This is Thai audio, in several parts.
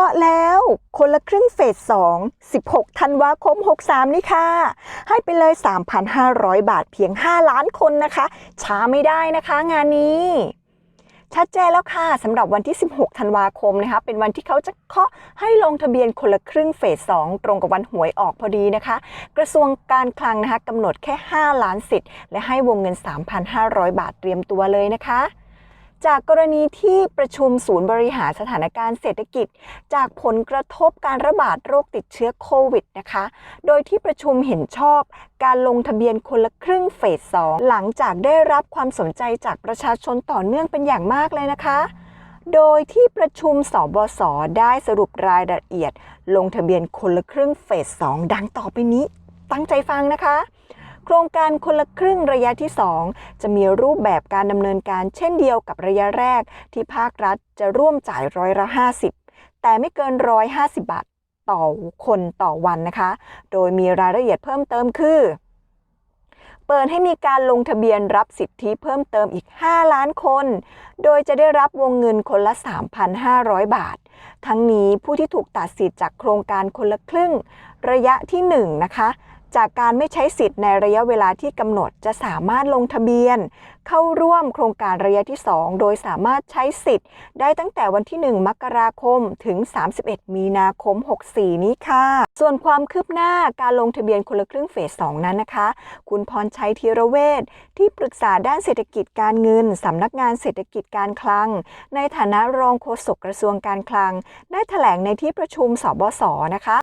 าะแล้ว คนละครึ่งเฟส 2 16 ธันวาคม 63 นี่ค่ะ ให้ไปเลย 3,500 บาทเพียง 5 ล้านคนนะคะ ช้าไม่ได้นะคะงานนี้ชัดเจนแล้วค่ะสำหรับวันที่ 16 ธันวาคมนะคะ เป็นวันที่เขาจะเคาะให้ลงทะเบียนคนละครึ่งเฟส 2 ตรงกับวันหวยออกพอดีนะคะ กระทรวงการคลังนะคะกำหนดแค่ 5 ล้านสิทธิ์ และให้วงเงิน 3,500 บาทเตรียมตัวเลยนะคะ จากกรณีที่ประชุมศูนย์บริหารสถานการณ์เศรษฐกิจ จากผลกระทบการระบาดโรคติดเชื้อโควิดนะคะ โดยที่ประชุมเห็นชอบการลงทะเบียนคนละครึ่งเฟส 2 หลังจากได้รับความสนใจจากประชาชนต่อเนื่องเป็นอย่างมากเลยนะคะ โดยที่ประชุมสบสได้สรุปรายละเอียด ลงทะเบียนคนละครึ่งเฟส 2 ดังต่อไปนี้ ตั้งใจฟังนะคะ ครงการคนละครึ่งระยะที่ 2 จะมีรูปแบบการดำเนินการเช่นเดียวกับระยะแรก ที่ภาครัฐจะร่วมจ่ายร้อยละ 50 แต่ไม่เกิน 150 บาทต่อคนต่อวันนะคะ โดยมีรายละเอียดเพิ่มเติมคือ เปิดให้มีการลงทะเบียนรับสิทธิเพิ่มเติมอีก 5 ล้านคน โดยจะได้รับวงเงินคนละ 3,500 บาท ทั้งนี้ผู้ที่ถูกตัดสิทธิ์จากโครงการคนละครึ่ง ระยะที่ 1 นะคะ จากการไม่ใช้สิทธิ์ในระยะเวลาที่กำหนดจะสามารถลงทะเบียน เข้าร่วมโครงการระยะที่ 2 โดยสามารถใช้สิทธิ์ ได้ตั้งแต่วันที่ 1 มกราคมถึง 31 มีนาคม 64 นี้ค่ะ ส่วนความคืบหน้าการลงทะเบียนคนละครึ่งเฟส 2 นั้นนะคะ คุณพรชัยธีรเวชที่ปรึกษาด้านเศรษฐกิจการเงินสำนักงานเศรษฐกิจการคลัง ในฐานะรองโฆษกกระทรวงการคลัง ได้แถลงในที่ประชุมสบสนะคะ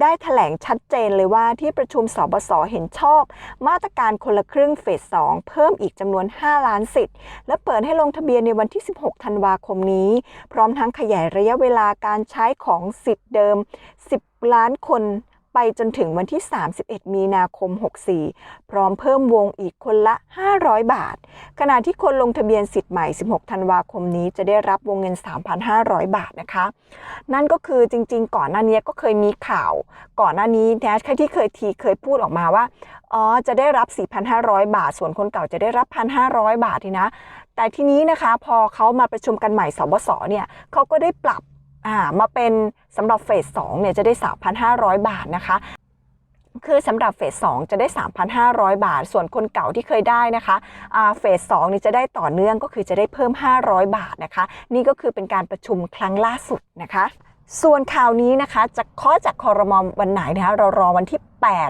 ได้แถลงชัดเจนเลยว่าที่ประชุมสบสเห็นชอบ มาตรการคนละครึ่งเฟส 2 เพิ่มอีกจำนวน 5 ล้านสิทธิ์ และเปิดให้ลงทะเบียนในวันที่ 16 ธันวาคมนี้ พร้อมทั้งขยายระยะเวลาการใช้ของสิทธิ์เดิม 10 ล้านคน ไปจนถึงวันที่ 31 มีนาคม 64 พร้อมเพิ่มวงอีกคนละ 500 บาท ขณะที่คนลงทะเบียนสิทธิ์ใหม่ 16 ธันวาคมนี้จะได้รับวงเงิน 3,500 บาทนะคะ นั่นก็คือจริงๆ ก่อนหน้านี้ก็เคยมีข่าว ก่อนหน้านี้แนะที่เคยทีเคยพูดออกมาว่าอ๋อจะได้รับ 4,500 บาท ส่วนคนเก่าจะได้รับ 1,500 บาททีนะ แต่ทีนี้นะคะพอเขามาประชุมกันใหม่สบสเนี่ยเขาก็ได้ปรับ อ่ามาเป็นสำหรับเฟส2เนี่ยจะได้ 3,500 บาทนะคะ คือสำหรับเฟส2จะได้ 3,500 บาท ส่วนคนเก่าที่เคยได้นะคะเฟส2นี่จะได้ต่อเนื่องก็คือจะได้เพิ่ม 500 บาทนะคะ นี่ก็คือเป็นการประชุมครั้งล่าสุดนะคะส่วนข่าวนี้นะคะจะเคาะจากคอรมอวันไหนนะคะเรารอวันที่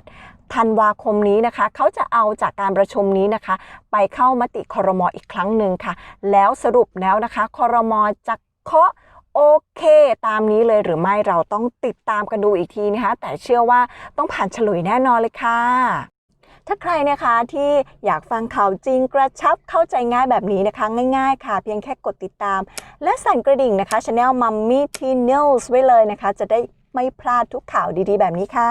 8 ธันวาคมนี้นะคะ เขาจะเอาจากการประชุมนี้นะคะ ไปเข้ามติคอรมออีกครั้งหนึ่งค่ะ แล้วสรุปแล้วนะคะคอรมอจะเคาะ โอเค ตามนี้เลยหรือไม่เราต้องติดตามกันดูอีกทีนะคะ แต่เชื่อว่าต้องผ่านฉลุยแน่นอนเลยค่ะถ้าใครนะคะที่อยากฟังข่าวจริงกระชับเข้าใจง่ายแบบนี้นะคะ ง่ายๆค่ะ เพียงแค่กดติดตาม และสั่นกระดิ่งนะคะ Channel Mummy tnews ไว้เลยนะคะ จะได้ไม่พลาดทุกข่าวดีๆ แบบนี้ค่ะ